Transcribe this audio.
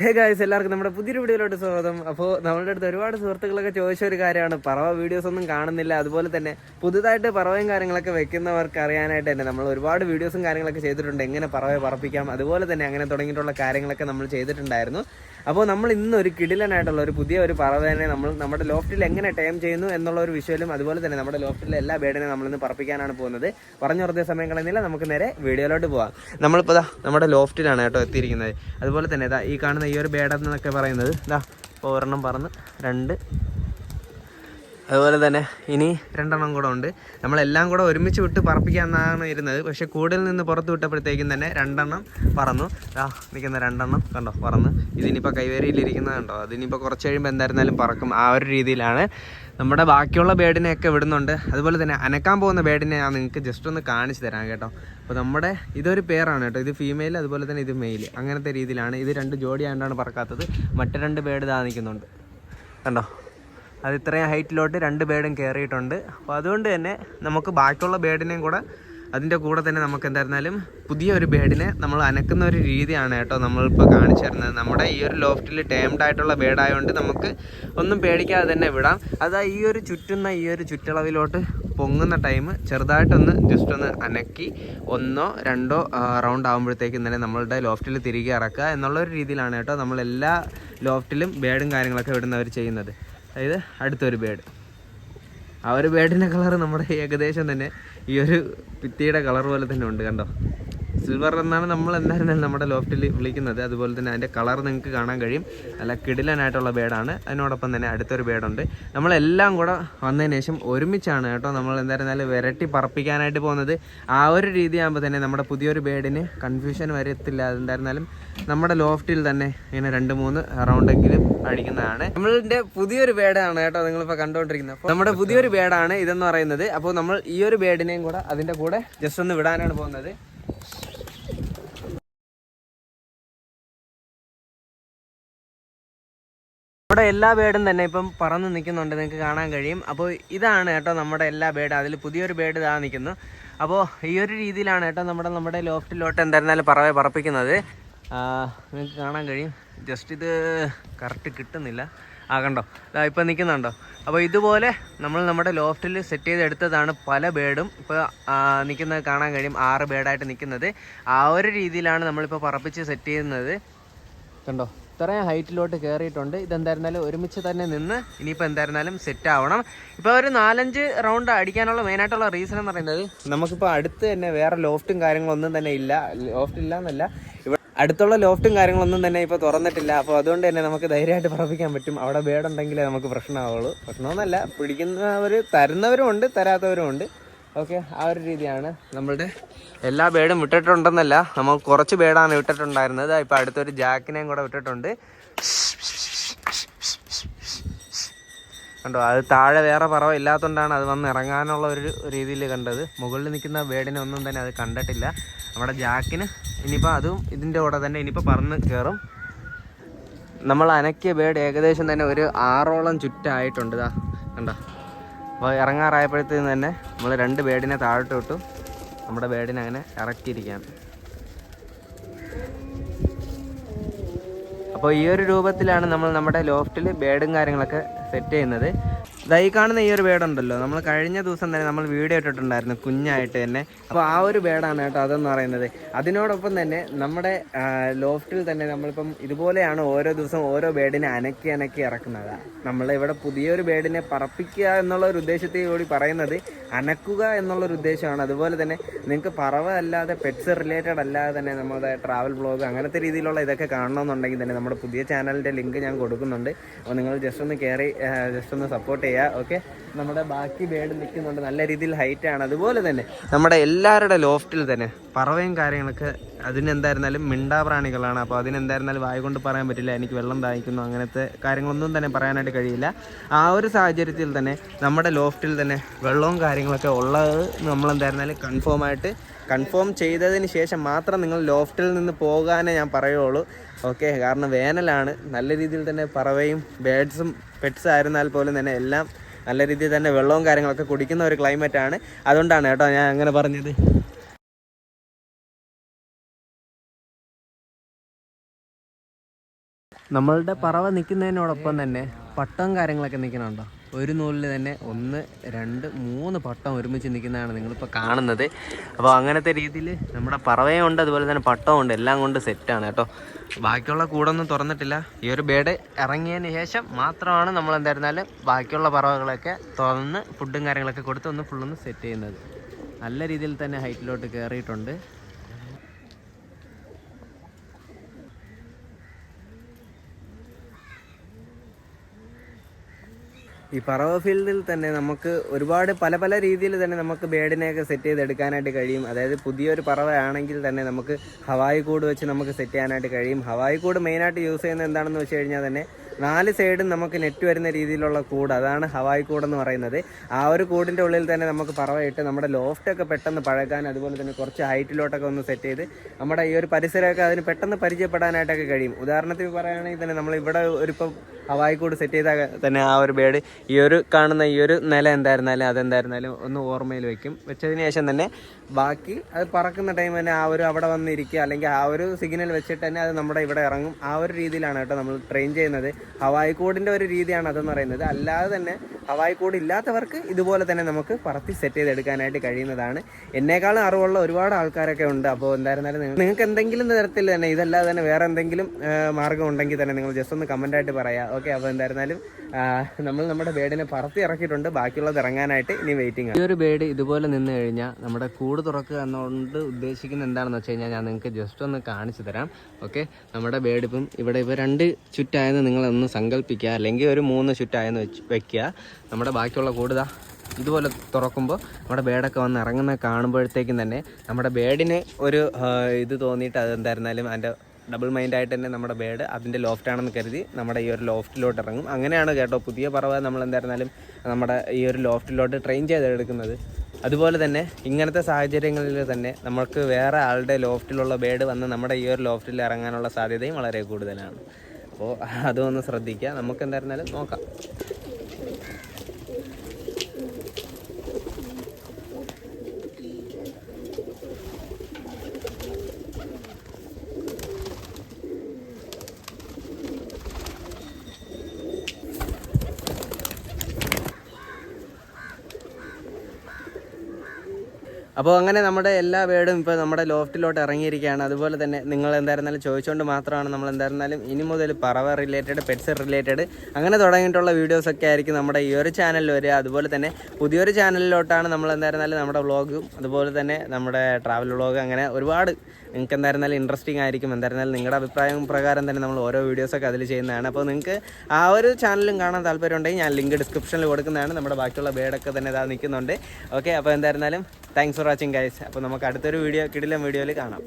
Hey guys എല്ലാവർക്കും നമ്മുടെ പുതിയൊരു വീഡിയോയിലോട്ട് സ്വാഗതം. അപ്പോൾ നമ്മുടെ അടുത്ത് ഒരുപാട് സുഹൃത്തുക്കളൊക്കെ ചോദിച്ച ഒരു കാര്യമാണ്. പറവ വീഡിയോസ് ഒന്നും കാണുന്നില്ല. അതുപോലെ തന്നെ പുതുതായിട്ട് പറവയും കാര്യങ്ങളൊക്കെ വെക്കുന്നവർക്ക് അറിയാനായിട്ട് തന്നെ നമ്മൾ ഒരുപാട് വീഡിയോസും കാര്യങ്ങളൊക്കെ ചെയ്തിട്ടുണ്ട്. എങ്ങനെ പറവയെ പറപ്പിക്കാം അതുപോലെ തന്നെ അങ്ങനെ തുടങ്ങിയിട്ടുള്ള കാര്യങ്ങളൊക്കെ നമ്മൾ ചെയ്തിട്ടുണ്ടായിരുന്നു. അപ്പോൾ നമ്മൾ ഇന്ന് ഒരു കിടിലനായിട്ടുള്ള ഒരു പുതിയ ഒരു പറവേനെ നമ്മൾ നമ്മുടെ ലോഫ്റ്റിൽ എങ്ങനെ ടൈം ചെയ്യുന്നു എന്നുള്ള ഒരു വിഷ്വലും അതുപോലെ തന്നെ നമ്മുടെ ലോഫ്റ്റിലെ എല്ലാ ബേഡിനെ നമ്മൾ ഇന്ന് പറപ്പിക്കാനാണ് പോകുന്നത്. പറഞ്ഞു വെറുതെ സമയം കളയുന്നില്ല നമുക്ക് നേരെ വീഡിയോയിലോട്ട് പോവാം. നമ്മളിപ്പോൾ നമ്മുടെ ലോഫ്റ്റിലാണ് കേട്ടോ എത്തിയിരിക്കുന്നത്. അതുപോലെ തന്നെ ഈ കാണുന്ന ഈ ഒരു ബേഡെന്നൊക്കെ പറയുന്നത് ഇതാ ഒരെണ്ണം പറന്ന് രണ്ട് അതുപോലെ തന്നെ ഇനി രണ്ടെണ്ണം കൂടെ ഉണ്ട്. നമ്മളെല്ലാം കൂടെ ഒരുമിച്ച് വിട്ട് പറപ്പിക്കാമെന്നാണ് ഇരുന്നത്. പക്ഷെ കൂടുതൽ നിന്ന് പുറത്ത് വിട്ടപ്പോഴത്തേക്കും തന്നെ രണ്ടെണ്ണം പറന്നു. ആ നിൽക്കുന്ന രണ്ടെണ്ണം കണ്ടോ പറന്ന്. ഇതിനിപ്പോൾ കൈവേരിയിലിരിക്കുന്നത് കണ്ടോ? അതിനിപ്പോൾ കുറച്ച് കഴിയുമ്പോൾ എന്തായിരുന്നാലും പറക്കും ആ ഒരു രീതിയിലാണ്. നമ്മുടെ ബാക്കിയുള്ള ബേഡിനെയൊക്കെ വിടുന്നുണ്ട്. അതുപോലെ തന്നെ അനക്കാൻ പോകുന്ന ബേഡിനെ ഞാൻ നിങ്ങൾക്ക് ജസ്റ്റ് ഒന്ന് കാണിച്ചു തരാം കേട്ടോ. അപ്പോൾ നമ്മുടെ ഇതൊരു പേരാണ് കേട്ടോ. ഇത് ഫീമെയിൽ അതുപോലെ തന്നെ ഇത് മെയിൽ അങ്ങനത്തെ രീതിയിലാണ്. ഇത് രണ്ട് ജോഡി ആയതുകൊണ്ടാണ് പറക്കാത്തത്. മറ്റു രണ്ട് ബേഡ് ഇതാ നിൽക്കുന്നുണ്ട്. കണ്ടോ? അത് ഇത്രയും ഹൈറ്റിലോട്ട് രണ്ട് ബേഡും കയറിയിട്ടുണ്ട്. അപ്പോൾ അതുകൊണ്ട് തന്നെ നമുക്ക് ബാക്കിയുള്ള ബേഡിനെയും കൂടെ അതിന്റെ കൂടെ തന്നെ നമുക്ക് എന്തായിരുന്നാലും പുതിയ ഒരു ബേഡിനെ നമ്മൾ അനക്കുന്ന ഒരു രീതിയാണ് കേട്ടോ നമ്മളിപ്പോൾ കാണിച്ചു തരുന്നത്. നമ്മുടെ ഈ ഒരു ലോഫ്റ്റിൽ ടേംഡ് ആയിട്ടുള്ള ബേഡായതുകൊണ്ട് നമുക്ക് ഒന്നും പേടിക്കാതെ തന്നെ വിടാം. അതാ ഈ ഒരു ചുറ്റുന്ന ഈ ഒരു ചുറ്റളവിലോട്ട് പൊങ്ങുന്ന ടൈം ചെറുതായിട്ടൊന്ന് ജസ്റ്റ് ഒന്ന് അനക്കി ഒന്നോ രണ്ടോ റൗണ്ട് ആകുമ്പോഴത്തേക്കും തന്നെ നമ്മളുടെ ലോഫ്റ്റിൽ തിരികെ ഇറക്കുക എന്നുള്ള ഒരു രീതിയിലാണ് കേട്ടോ നമ്മൾ എല്ലാ ലോഫ്റ്റിലും ബേഡും കാര്യങ്ങളൊക്കെ വിടുന്നവർ ചെയ്യുന്നത്. അതായത് അടുത്തൊരു ബേഡ്. ആ ഒരു ബേഡിന്റെ കളർ നമ്മുടെ ഏകദേശം തന്നെ ഈ ഒരു ഭിത്തിയുടെ കളർ പോലെ തന്നെ ഉണ്ട് കണ്ടോ? സിൽവർ എന്നാണ് നമ്മൾ എന്തായിരുന്നാലും നമ്മുടെ ലോഫ്റ്റിൽ വിളിക്കുന്നത്. അതുപോലെ തന്നെ അതിന്റെ കളർ നിങ്ങൾക്ക് കാണാൻ കഴിയും. നല്ല കിടിലനായിട്ടുള്ള ബേഡാണ് അതിനോടൊപ്പം തന്നെ അടുത്തൊരു ബേഡുണ്ട് നമ്മളെല്ലാം കൂടെ വന്നതിന് ശേഷം ഒരുമിച്ചാണ് കേട്ടോ നമ്മൾ എന്തായിരുന്നാലും വിരട്ടി പറപ്പിക്കാനായിട്ട് പോകുന്നത്. ആ ഒരു രീതിയാകുമ്പോൾ തന്നെ നമ്മുടെ പുതിയൊരു ബേഡിന് കൺഫ്യൂഷൻ വരത്തില്ല. എന്തായിരുന്നാലും നമ്മുടെ ലോഫ്റ്റിൽ തന്നെ ഇങ്ങനെ രണ്ട് മൂന്ന് റൗണ്ടെങ്കിലും അടിക്കുന്നതാണ്. നമ്മളിന്റെ പുതിയൊരു ബേഡാണ് കേട്ടോ നിങ്ങളിപ്പോൾ കണ്ടുകൊണ്ടിരിക്കുന്നത് നമ്മുടെ പുതിയൊരു ബേഡാണ് ഇതെന്ന് പറയുന്നത്. അപ്പോൾ നമ്മൾ ഈ ഒരു ബേഡിനെയും കൂടെ അതിന്റെ കൂടെ ജസ്റ്റ് ഒന്ന് വിടാനാണ് പോകുന്നത്. നമ്മുടെ എല്ലാ ബേഡും തന്നെ ഇപ്പം പറന്ന് നിൽക്കുന്നുണ്ട് നിങ്ങൾക്ക് കാണാൻ കഴിയും. അപ്പോൾ ഇതാണ് കേട്ടോ നമ്മുടെ എല്ലാ ബേഡും. അതിൽ പുതിയൊരു ബേഡ് ഇതാ നിൽക്കുന്നു. അപ്പോൾ ഈ ഒരു രീതിയിലാണ് കേട്ടോ നമ്മുടെ നമ്മുടെ ലോഫ്റ്റിലോട്ട് എന്തായിരുന്നാലും പറവെ പറപ്പിക്കുന്നത്. നിങ്ങൾക്ക് കാണാൻ കഴിയും. ജസ്റ്റ് ഇത് കറക്റ്റ് കിട്ടുന്നില്ല. ആ കണ്ടോ? ഇപ്പം നിൽക്കുന്നുണ്ടോ? അപ്പോൾ ഇതുപോലെ നമ്മൾ നമ്മുടെ ലോഫ്റ്റിൽ സെറ്റ് ചെയ്തെടുത്തതാണ് പല ബേഡും. ഇപ്പോൾ നിൽക്കുന്നത് കാണാൻ കഴിയും. ആറ് ബേഡായിട്ട് നിൽക്കുന്നത്. ആ ഒരു രീതിയിലാണ് നമ്മളിപ്പോൾ പറപ്പിച്ച് സെറ്റ് ചെയ്യുന്നത്. കണ്ടോ? ഇത്രയും ഹൈറ്റിലോട്ട് കയറിയിട്ടുണ്ട് ഇതെന്തായിരുന്നാലും ഒരുമിച്ച് തന്നെ നിന്ന് ഇനിയിപ്പോൾ എന്തായിരുന്നാലും സെറ്റ് ആവണം. ഇപ്പോൾ ഒരു നാലഞ്ച് റൗണ്ട് അടിക്കാനുള്ള മെയിനായിട്ടുള്ള റീസൺ എന്ന് പറയുന്നത് നമുക്കിപ്പോൾ അടുത്ത് തന്നെ വേറെ ലോഫ്റ്റും കാര്യങ്ങളൊന്നും തന്നെ ഇല്ല. ലോഫ്റ്റ് ഇല്ല എന്നല്ല ഇവിടെ അടുത്തുള്ള ലോഫ്റ്റും കാര്യങ്ങളൊന്നും തന്നെ ഇപ്പോൾ തുറന്നിട്ടില്ല. അപ്പോൾ അതുകൊണ്ട് തന്നെ നമുക്ക് ധൈര്യമായിട്ട് പറപ്പിക്കാൻ പറ്റും. അവിടെ ബേഡുണ്ടെങ്കിലേ നമുക്ക് പ്രശ്നമാവുള്ളൂ. പ്രശ്നമൊന്നുമല്ല. പിടിക്കുന്നവർ തരുന്നവരും ഉണ്ട് തരാത്തവരും ഉണ്ട്. ഓക്കെ ആ ഒരു രീതിയാണ് നമ്മളുടെ എല്ലാ ബേഡും വിട്ടിട്ടുണ്ടെന്നല്ല നമ്മൾ കുറച്ച് ബേഡാണ് വിട്ടിട്ടുണ്ടായിരുന്നത്. ഇപ്പം അടുത്തൊരു ജാക്കിനെയും കൂടെ വിട്ടിട്ടുണ്ട്. കണ്ടോ അത് താഴെ വേറെ പറവ ഇല്ലാത്തതുകൊണ്ടാണ് അത് വന്ന് ഇറങ്ങാനുള്ള ഒരു രീതിയിൽ കണ്ടത്. മുകളിൽ നിൽക്കുന്ന ബേഡിനെ ഒന്നും തന്നെ അത് കണ്ടിട്ടില്ല. നമ്മുടെ ജാക്കിന് ഇനിയിപ്പോൾ അതും ഇതിന്റെ കൂടെ തന്നെ ഇനിയിപ്പോൾ പറന്ന് കയറും നമ്മൾ അനക്കിയ ബേഡ് ഏകദേശം തന്നെ ഒരു ആറോളം ചുറ്റായിട്ടുണ്ട്. ഇതാ കണ്ടോ. അപ്പോൾ ഇറങ്ങാറായപ്പോഴത്തേന് തന്നെ നമ്മൾ രണ്ട് ബേഡിനെ താഴോട്ട് വിട്ടു. നമ്മുടെ ബേഡിനെ അങ്ങനെ ഇറക്കിയിരിക്കുകയാണ്. അപ്പോൾ ഈ ഒരു രൂപത്തിലാണ് നമ്മൾ നമ്മുടെ ലോഫ്റ്റിൽ ബേഡും കാര്യങ്ങളൊക്കെ സെറ്റ് ചെയ്യുന്നത്. ദാ കാണുന്ന ഈ ഒരു ബേഡുണ്ടല്ലോ നമ്മൾ കഴിഞ്ഞ ദിവസം തന്നെ നമ്മൾ വീഡിയോ ഇട്ടിട്ടുണ്ടായിരുന്നു കുഞ്ഞായിട്ട് തന്നെ. അപ്പോൾ ആ ഒരു ബേഡാണ് കേട്ടോ അതെന്ന് പറയുന്നത്. അതിനോടൊപ്പം തന്നെ നമ്മുടെ ലോഫ്റ്റിൽ തന്നെ നമ്മളിപ്പം ഇതുപോലെയാണ് ഓരോ ദിവസം ഓരോ ബേഡിനെ അനക്കി അനക്കി ഇറക്കുന്നത്. നമ്മൾ ഇവിടെ പുതിയൊരു ബേഡിനെ പറപ്പിക്കുക എന്നുള്ള ഒരു ഉദ്ദേശത്തിൽ കൂടി പറയുന്നത് അനക്കുക എന്നുള്ളൊരു ഉദ്ദേശമാണ്. അതുപോലെ തന്നെ നിങ്ങൾക്ക് പറവ അല്ലാതെ പെറ്റ്സ് റിലേറ്റഡ് അല്ലാതെ തന്നെ നമ്മുടെ ട്രാവൽ ബ്ലോഗ് അങ്ങനത്തെ രീതിയിലുള്ള ഇതൊക്കെ കാണണമെന്നുണ്ടെങ്കിൽ തന്നെ നമ്മുടെ പുതിയ ചാനലിന്റെ ലിങ്ക് ഞാൻ കൊടുക്കുന്നുണ്ട്. അപ്പോൾ നിങ്ങൾ ജസ്റ്റ് ഒന്ന് കയറി ജസ്റ്റ് ഒന്ന് സപ്പോർട്ട് ചെയ്യുക. ഓക്കെ നമ്മുടെ ബാക്കി ബേഡ് നിൽക്കുന്നുണ്ട് നല്ല രീതിയിൽ ഹൈറ്റ് ആണ്. അതുപോലെ തന്നെ നമ്മുടെ എല്ലാവരുടെ ലോഫ്റ്റിൽ തന്നെ പറവയും കാര്യങ്ങളൊക്കെ അതിനെന്തായിരുന്നാലും മിണ്ടാപ്രാണികളാണ്. അപ്പോൾ അതിനെന്തായിരുന്നാലും വായ കൊണ്ട് പറയാൻ പറ്റില്ല. എനിക്ക് വെള്ളം ദാഹിക്കുന്നു. അങ്ങനത്തെ കാര്യങ്ങളൊന്നും തന്നെ പറയാനായിട്ട് കഴിയില്ല. ആ ഒരു സാഹചര്യത്തിൽ തന്നെ നമ്മുടെ ലോഫ്റ്റിൽ തന്നെ വെള്ളവും കാര്യങ്ങളൊക്കെ ഉള്ളത് നമ്മളെന്തായിരുന്നാലും കൺഫേം ആയിട്ട് കൺഫേം ചെയ്തതിന് ശേഷം മാത്രം നിങ്ങൾ ലോഫ്റ്റിൽ നിന്ന് പോകാനേ ഞാൻ പറയുള്ളൂ. ഓക്കെ കാരണം വേനലാണ്. നല്ല രീതിയിൽ തന്നെ പറവയും ബേഡ്സും പെറ്റ്സ് ആയിരുന്നാൽ പോലും തന്നെ എല്ലാം നല്ല രീതിയിൽ തന്നെ വെള്ളവും കാര്യങ്ങളൊക്കെ കുടിക്കുന്ന ഒരു ക്ലൈമറ്റാണ് അതുകൊണ്ടാണ് കേട്ടോ ഞാൻ അങ്ങനെ പറഞ്ഞത്. നമ്മളുടെ പറവ നിൽക്കുന്നതിനോടൊപ്പം തന്നെ പട്ടം കാര്യങ്ങളൊക്കെ നിൽക്കുന്നുണ്ടോ? ഒരു നൂലിൽ തന്നെ ഒന്ന് രണ്ട് മൂന്ന് പട്ടം ഒരുമിച്ച് നിൽക്കുന്നതാണ് നിങ്ങളിപ്പോൾ കാണുന്നത്. അപ്പോൾ അങ്ങനത്തെ രീതിയിൽ നമ്മുടെ പറവയും ഉണ്ട് അതുപോലെ തന്നെ പട്ടവും ഉണ്ട്. എല്ലാം കൊണ്ട് സെറ്റാണ് കേട്ടോ. ബാക്കിയുള്ള കൂടൊന്നും തുറന്നിട്ടില്ല. ഈ ഒരു ബേഡ് ഇറങ്ങിയതിന് ശേഷം മാത്രമാണ് നമ്മൾ എന്തായിരുന്നാലും ബാക്കിയുള്ള പറവകളൊക്കെ തുറന്ന് ഫുഡും കാര്യങ്ങളൊക്കെ കൊടുത്ത് ഒന്ന് ഫുള്ളൊന്ന് സെറ്റ് ചെയ്യുന്നത്. നല്ല രീതിയിൽ തന്നെ ഹൈറ്റിലോട്ട് കയറിയിട്ടുണ്ട്. ഈ പറവ ഫീൽഡിൽ തന്നെ നമുക്ക് ഒരുപാട് പല പല രീതിയിൽ തന്നെ നമുക്ക് ബേഡിനെയൊക്കെ സെറ്റ് ചെയ്തെടുക്കാനായിട്ട് കഴിയും. അതായത് പുതിയൊരു പറവയാണെങ്കിൽ തന്നെ നമുക്ക് ഹവായി കൂട് വെച്ച് നമുക്ക് സെറ്റ് ചെയ്യാനായിട്ട് കഴിയും. ഹവായി കൂട് മെയിനായിട്ട് യൂസ് ചെയ്യുന്നത് എന്താണെന്ന് വെച്ച് കഴിഞ്ഞാൽ തന്നെ നാല് സൈഡും നമുക്ക് നെറ്റ് വരുന്ന രീതിയിലുള്ള കൂട്. അതാണ് ഹവായ് കൂടെന്ന് പറയുന്നത്. ആ ഒരു കൂടിന്റെ ഉള്ളിൽ തന്നെ നമുക്ക് പറവയിട്ട് നമ്മുടെ ലോഫ്റ്റൊക്കെ പെട്ടെന്ന് പഴകാൻ അതുപോലെ തന്നെ കുറച്ച് ഹൈറ്റിലോട്ടൊക്കെ ഒന്ന് സെറ്റ് ചെയ്ത് നമ്മുടെ ഈ ഒരു പരിസരമൊക്കെ അതിന് പെട്ടെന്ന് പരിചയപ്പെടാനായിട്ടൊക്കെ കഴിയും. ഉദാഹരണത്തിന് പറയുകയാണെങ്കിൽ തന്നെ നമ്മൾ ഇവിടെ ഇപ്പം ഹവായി കൂട് സെറ്റ് ചെയ്താൽ തന്നെ ആ ഒരു ബേഡ് ഈ ഒരു കാണുന്ന ഈ ഒരു നില എന്തായിരുന്നാലും അതെന്തായിരുന്നാലും ഒന്ന് ഓർമ്മയിൽ വെക്കും. വെച്ചതിന് ശേഷം തന്നെ ബാക്കി അത് പറക്കുന്ന ടൈം തന്നെ ആ ഒരു അവിടെ വന്നിരിക്കുക അല്ലെങ്കിൽ ആ ഒരു സിഗ്നൽ വെച്ചിട്ട് തന്നെ അത് നമ്മുടെ ഇവിടെ ഇറങ്ങും. ആ ഒരു രീതിയിലാണ് കേട്ടോ നമ്മൾ ട്രെയിൻ ചെയ്യുന്നത്. ഹവായി കോഡിന്റെ ഒരു രീതിയാണ് അതെന്ന് പറയുന്നത്. അല്ലാതെ തന്നെ ഹവായ് കോഡ് ഇല്ലാത്തവർക്ക് ഇതുപോലെ തന്നെ നമുക്ക് പറത്തി സെറ്റ് ചെയ്തെടുക്കാനായിട്ട് കഴിയുന്നതാണ്. എന്നേക്കാളും അറിവുള്ള ഒരുപാട് ആൾക്കാരൊക്കെ ഉണ്ട്. അപ്പോൾ എന്തായിരുന്നാലും നിങ്ങൾക്ക് എന്തെങ്കിലും തരത്തിൽ തന്നെ ഇതല്ലാതെ തന്നെ വേറെ എന്തെങ്കിലും മാർഗം ഉണ്ടെങ്കിൽ തന്നെ നിങ്ങൾ ജസ്റ്റ് ഒന്ന് കമന്റ് ആയിട്ട് പറയാം. ഓക്കെ അപ്പോൾ എന്തായിരുന്നാലും നമ്മൾ നമ്മുടെ ബേഡിനെ പറത്തി ഇറക്കിയിട്ടുണ്ട്. ബാക്കിയുള്ളത് ഇറങ്ങാനായിട്ട് ഇനി വെയിറ്റിംഗ് ഈ ഒരു ബേഡ് ഇതുപോലെ നിന്ന് കഴിഞ്ഞാൽ നമ്മുടെ കൂട് തുറക്കുക എന്നുകൊണ്ട് ഉദ്ദേശിക്കുന്ന എന്താണെന്ന് വെച്ച് കഴിഞ്ഞാൽ ഞാൻ നിങ്ങൾക്ക് ജസ്റ്റ് ഒന്ന് കാണിച്ചു തരാം. ഓക്കെ നമ്മുടെ ബേഡ് ഇപ്പം ഇവിടെ ഇപ്പോൾ രണ്ട് ചുറ്റായെന്ന് നിങ്ങളൊന്ന് സങ്കല്പിക്കുക അല്ലെങ്കിൽ ഒരു മൂന്ന് ചുറ്റായെന്ന് വെച്ച് വെക്കുക. നമ്മുടെ ബാക്കിയുള്ള കൂടുതാ ഇതുപോലെ തുറക്കുമ്പോൾ നമ്മുടെ ബേഡൊക്കെ വന്ന് ഇറങ്ങുന്ന കാണുമ്പോഴത്തേക്കും തന്നെ നമ്മുടെ ബേഡിന് ഒരു ഇത് തോന്നിയിട്ട് അത് എന്തായിരുന്നാലും അതിന്റെ ഡബിൾ മൈൻഡായിട്ട് തന്നെ നമ്മുടെ ബേഡ് അതിന്റെ ലോഫ്റ്റാണെന്ന് കരുതി നമ്മുടെ ഈ ഒരു ലോഫ്റ്റിലോട്ട് ഇറങ്ങും. അങ്ങനെയാണ് കേട്ടോ പുതിയ പറവ നമ്മൾ എന്തായിരുന്നാലും നമ്മുടെ ഈ ഒരു ലോഫ്റ്റിലോട്ട് ട്രെയിൻ ചെയ്തെടുക്കുന്നത്. അതുപോലെ തന്നെ ഇങ്ങനത്തെ സാഹചര്യങ്ങളിൽ തന്നെ നമുക്ക് വേറെ ആളുടെ ലോഫ്റ്റിലുള്ള ബേഡ് വന്ന് നമ്മുടെ ഈ ഒരു ലോഫ്റ്റിൽ ഇറങ്ങാനുള്ള സാധ്യതയും വളരെ കൂടുതലാണ്. അപ്പോൾ അതൊന്ന് ശ്രദ്ധിക്കുക നമുക്ക് എന്തായിരുന്നാലും നോക്കാം. അപ്പോൾ അങ്ങനെ നമ്മുടെ എല്ലാ വേർഡും ഇപ്പോൾ നമ്മുടെ ലോഫ്റ്റിലോട്ട് ഇറങ്ങിയിരിക്കുകയാണ്. അതുപോലെ തന്നെ നിങ്ങൾ എന്തായിരുന്നാലും ചോദിച്ചുകൊണ്ട് മാത്രമാണ് നമ്മൾ എന്തായിരുന്നാലും ഇനി മുതൽ പറവ റിലേറ്റഡ് പെറ്റ്സ് റിലേറ്റഡ് അങ്ങനെ തുടങ്ങിയിട്ടുള്ള വീഡിയോസൊക്കെ ആയിരിക്കും നമ്മുടെ ഈ ഒരു ചാനലിൽ വരിക. അതുപോലെ തന്നെ പുതിയൊരു ചാനലിലോട്ടാണ് നമ്മൾ എന്തായിരുന്നാലും നമ്മുടെ വ്ളോഗും അതുപോലെ തന്നെ നമ്മുടെ ട്രാവൽ വ്ളോഗ് അങ്ങനെ ഒരുപാട് നിങ്ങൾക്ക് എന്തായിരുന്നാലും ഇൻട്രസ്റ്റിംഗ് ആയിരിക്കും. എന്തായിരുന്നാലും നിങ്ങളുടെ അഭിപ്രായം പ്രകാരം തന്നെ നമ്മൾ ഓരോ വീഡിയോസൊക്കെ അതിൽ ചെയ്യുന്നതാണ്. അപ്പോൾ നിങ്ങൾക്ക് ആ ഒരു ചാനലും കാണാൻ താല്പര്യം ഉണ്ടെങ്കിൽ ഞാൻ ലിങ്ക് ഡിസ്ക്രിപ്ഷനിൽ കൊടുക്കുന്നതാണ്. നമ്മുടെ ബാക്കിയുള്ള ബേഡൊക്കെ തന്നെ ഇതാ നിൽക്കുന്നുണ്ട്. ഓക്കെ അപ്പോൾ എന്തായിരുന്നാലും താങ്ക്സ് ഫോർ വാച്ചിങ് ഗൈസ് അപ്പോൾ നമുക്ക് അടുത്തൊരു വീഡിയോ കിടിലം വീഡിയോയിൽ കാണാം.